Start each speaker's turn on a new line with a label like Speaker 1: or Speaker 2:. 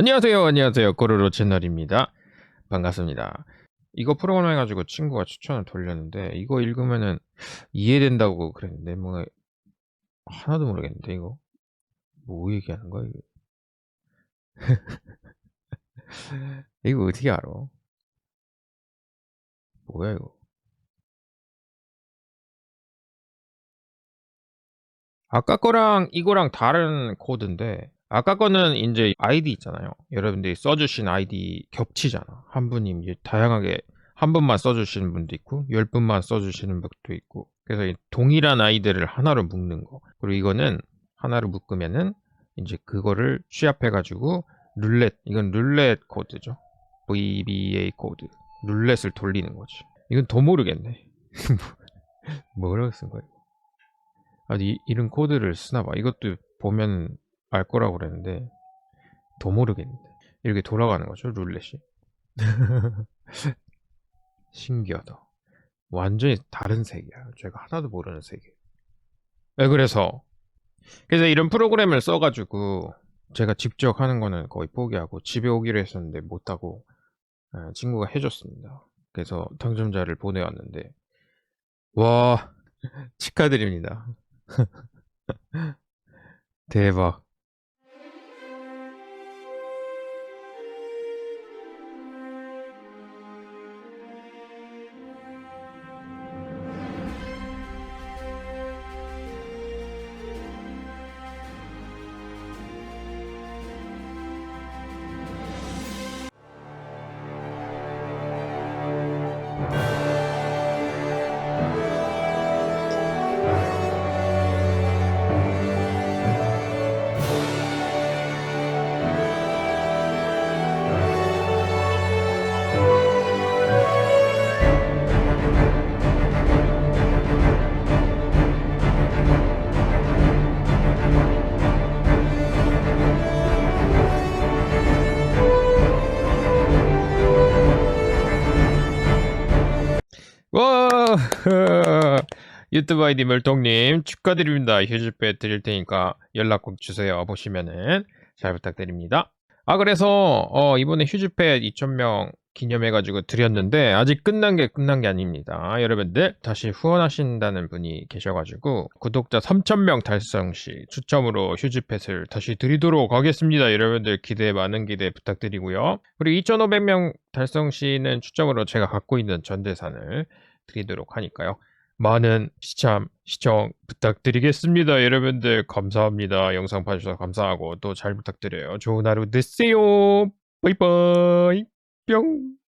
Speaker 1: 안녕하세요, 안녕하세요. 꼬르로 채널입니다. 반갑습니다. 이거 프로그램 해가지고 친구가 추천을 돌렸는데 이거 읽으면은 이해된다고 그랬는데 뭐 하나도 모르겠는데 이거 뭐 얘기하는 거야 이거? 이거 어떻게 알아? 뭐야 이거? 아까 거랑 이거랑 다른 코드인데 아까 거는 이제 아이디 있잖아요. 여러분들이 써주신 아이디 겹치잖아. 한 분이 이제 다양하게 한 분만 써주시는 분도 있고 열 분만 써주시는 분도 있고 그래서 이 동일한 아이디를 하나로 묶는 거. 그리고 이거는 하나로 묶으면은 이제 그거를 취합해가지고 룰렛 이건 룰렛 코드죠. VBA 코드 룰렛을 돌리는 거지. 이건 더 모르겠네. 뭐라고 쓴 거야? 아니 이런 코드를 쓰나 봐. 이것도 보면 알 거라고 그랬는데 더 모르겠는데. 이렇게 돌아가는 거죠 룰렛이? 신기하다. 완전히 다른 세계야. 제가 하나도 모르는 세계. 네, 그래서 그래서 이런 프로그램을 써가지고 제가 직접 하는 거는 거의 포기하고 집에 오기로 했었는데 못하고 아, 친구가 해줬습니다. 그래서 당첨자를 보내왔는데 와 축하드립니다. 대박 와! 유튜브 아이디 멸동님 축하드립니다. 휴즈페 드릴 테니까 연락 꼭 주세요. 보시면은 잘 부탁드립니다. 아 그래서 어, 이번에 휴즈페 2,000명 기념해가지고 드렸는데 아직 끝난 게 끝난 게 아닙니다 여러분들 다시 후원하신다는 분이 계셔가지고 구독자 3,000명 달성 시 추첨으로 휴즈펫을 다시 드리도록 하겠습니다 여러분들 기대 많은 기대 부탁드리고요 그리고 2,500명 달성 시는 추첨으로 제가 갖고 있는 전재산을 드리도록 하니까요. 많은 시참, 시청 부탁드리겠습니다. 여러분들 감사합니다. 영상 봐주셔서 감사하고 또 잘 부탁드려요. 좋은 하루 되세요. 바이바이. espião